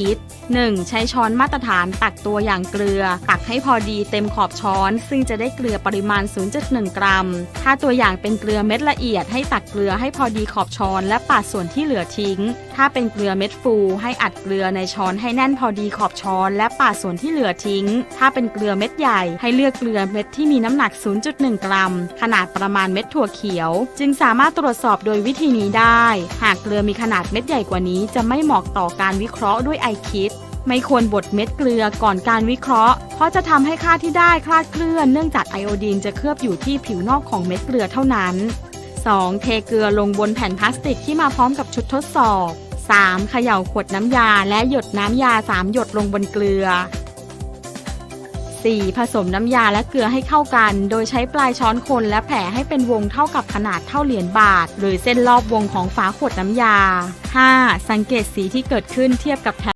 คิด 1. ใช้ช้อนมาตรฐานตักตัวอย่างเกลือ ตักให้พอดีเต็มขอบช้อน ซึ่งจะได้เกลือปริมาณ 0.1 กรัม ถ้าตัวอย่างเป็นเกลือเม็ดละเอียดให้ตักเกลือให้พอดีขอบช้อน และปาดส่วนที่เหลือทิ้ง ถ้าเป็นเกลือเม็ดฟู ให้อัดเกลือในช้อนให้แน่นพอดีขอบช้อน และปาดส่วนที่เหลือทิ้ง ถ้าเป็นเกลือเม็ดใหญ่ ให้เลือกเกลือเม็ดที่มีน้ำหนัก 0.1 กรัม ขนาดประมาณเม็ดถั่วเขียว จึงสามารถตรวจสอบโดยวิธีนี้ได้ หากเกลือมีขนาดเม็ดใหญ่กว่านี้ จะไม่เหมาะต่อการวิเคราะห์ด้วยคิด ไม่ควรบดเม็ดเกลือก่อนการวิเคราะห์ เพราะจะทำให้ค่าที่ได้คลาดเคลื่อนเนื่องจากไอโอดีนจะเคลือบอยู่ที่ผิวนอกของเม็ดเกลือเท่านั้น 2. เทเกลือลงบนแผ่นพลาสติกที่มาพร้อมกับชุดทดสอบ 3. เขย่าขวดน้ำยาและหยดน้ำยา 3 หยดลงบนเกลือ 4. ผสมน้ำยาและเกลือให้เข้ากัน โดยใช้ปลายช้อนคนและแผ่ให้เป็นวงเท่ากับขนาดเท่าเหรียญบาท หรือเส้นรอบวงของฝาขวดน้ำยา 5. สังเกตสีที่เกิดขึ้นเทียบกับแผ่น